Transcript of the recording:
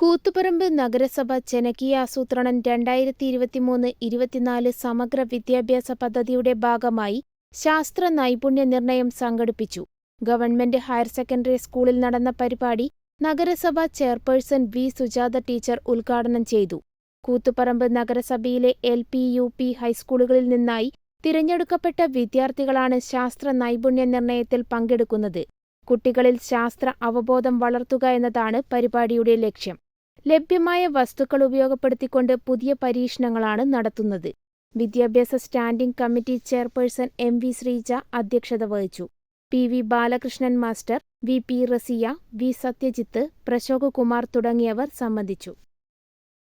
കൂത്തുപറമ്പ് നഗരസഭ ജനകീയ ആസൂത്രണം രണ്ടായിരത്തി ഇരുപത്തിമൂന്ന് ഇരുപത്തിനാല് സമഗ്ര വിദ്യാഭ്യാസ പദ്ധതിയുടെ ഭാഗമായി ശാസ്ത്ര നൈപുണ്യ നിർണയം സംഘടിപ്പിച്ചു. ഗവൺമെന്റ് ഹയർ സെക്കൻഡറി സ്കൂളിൽ നടന്ന പരിപാടി നഗരസഭ ചെയർപേഴ്സൺ വി. സുജാത ടീച്ചർ ഉദ്ഘാടനം ചെയ്തു. കൂത്തുപറമ്പ് നഗരസഭയിലെ എൽ. P U. പി ഹൈസ്കൂളുകളിൽ നിന്നായി തിരഞ്ഞെടുക്കപ്പെട്ട വിദ്യാർത്ഥികളാണ് ശാസ്ത്ര നൈപുണ്യ നിർണയത്തിൽ പങ്കെടുക്കുന്നത്. കുട്ടികളിൽ ശാസ്ത്ര അവബോധം വളർത്തുക എന്നതാണ് പരിപാടിയുടെ ലക്ഷ്യം. ലഭ്യമായ വസ്തുക്കൾ ഉപയോഗപ്പെടുത്തിക്കൊണ്ട് പുതിയ പരീക്ഷണങ്ങളാണ് നടത്തുന്നത്. വിദ്യാഭ്യാസ standing committee chairperson M V Sreeja അധ്യക്ഷത വഹിച്ചു. P V Balakrishnan master V P Raziya V Sathyajith Prashok Kumar തുടങ്ങിയവർ സംബന്ധിച്ചു.